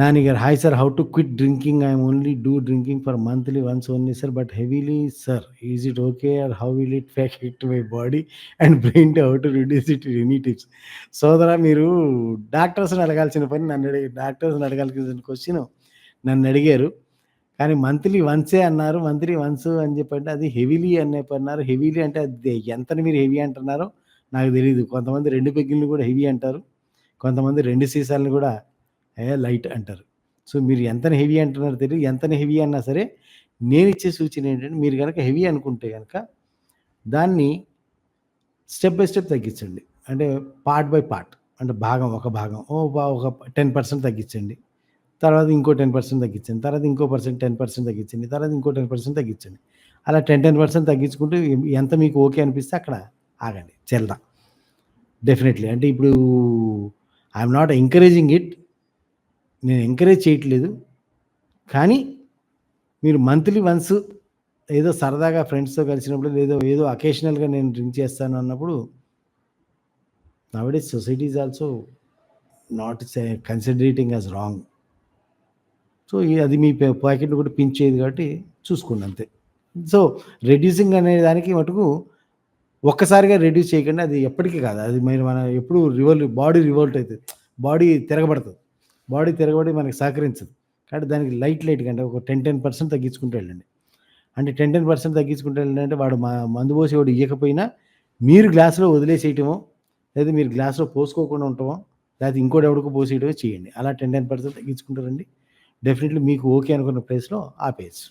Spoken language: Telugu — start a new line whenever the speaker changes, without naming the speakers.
నాని గారు hi sir how to quit drinking? I'm only do drinking for monthly once only sir but heavily sir is it okay? Or how will it effect my body? And brain to how to reduce it? Any tips. సోదరా మీరు డాక్టర్స్ని అడగాల్సిన పని నన్ను అడిగి డాక్టర్స్ని అడగాల్సిన క్వశ్చన్ నన్ను అడిగారు. కానీ మంత్లీ వన్సే అన్నారు మంత్లీ వన్స్ అని చెప్పంటే అది హెవీలీ అనే అన్నారు. హెవీలీ అంటే అది ఎంతని మీరు హెవీ అంటున్నారో నాకు తెలియదు కొంతమంది రెండు పెగ్గిల్ని కూడా హెవీ అంటారు. కొంతమంది రెండు సీసాలను కూడా లైట్ అంటారు. సో మీరు ఎంత హెవీ అంటున్నారు తెలియదు ఎంత హెవీ అన్నా సరే నేను ఇచ్చే సూచన ఏంటంటే మీరు కనుక హెవీ అనుకుంటే కనుక దాన్ని స్టెప్ బై స్టెప్ తగ్గించండి. అంటే పార్ట్ బై పార్ట్ అంటే భాగం ఒక భాగం ఓ బా- ఒక టెన్ పర్సెంట్ తగ్గించండి. తర్వాత ఇంకో టెన్ పర్సెంట్ తగ్గించండి. తర్వాత ఇంకో పర్సెంట్ టెన్ పర్సెంట్ తగ్గించండి. తర్వాత ఇంకో టెన్ పర్సెంట్ తగ్గించండి. అలా టెన్ టెన్ పర్సెంట్ తగ్గించుకుంటూ ఎంత మీకు ఓకే అనిపిస్తే అక్కడ ఆగండి. చెల్దాం డెఫినెట్లీ. అంటే ఇప్పుడు ఐఎమ్ నాట్ ఎంకరేజింగ్ ఇట్ నేను ఎంకరేజ్ చేయట్లేదు. కానీ మీరు మంత్లీ వన్స్ ఏదో సరదాగా ఫ్రెండ్స్తో కలిసినప్పుడు లేదో ఏదో అకేషనల్గా నేను డ్రింక్ చేస్తాను అన్నప్పుడు nowadays society is also not considerating as wrong so అది మీ ప్యాకెట్ కూడా పెంచేది కాబట్టి చూసుకోండి అంతే. సో రెడ్యూసింగ్ అనే దానికి మటుకు ఒక్కసారిగా రెడ్యూస్ చేయకుండా అది ఎప్పటికీ కాదు. అది మీరు మన ఎప్పుడు రివోల్ బాడీ రివోల్ట్ అవుతుంది బాడీ తిరగబడుతుంది. బాడీ తిరగబడి మనకి సహకరించదు. కాబట్టి దానికి లైట్ లైట్గా అంటే ఒక టెన్ టెన్ పర్సెంట్ తగ్గించుకుంటూ వెళ్ళండి. అంటే టెన్ టెన్ పర్సెంట్ తగ్గించుకుంటూ వెళ్ళండి అంటే వాడు మా మందు పోసి వాడు ఇవ్వకపోయినా మీరు గ్లాసులో వదిలేసేయటమో లేదా మీరు గ్లాసులో పోసుకోకుండా ఉండటమో లేకపోతే ఇంకోటి ఎవడికో పోసేయటమో చేయండి. అలా టెన్ టెన్ పర్సెంట్ తగ్గించుకుంటారండి డెఫినెట్లీ మీకు ఓకే అనుకున్న ప్లేస్లో ఆపేయచ్చు.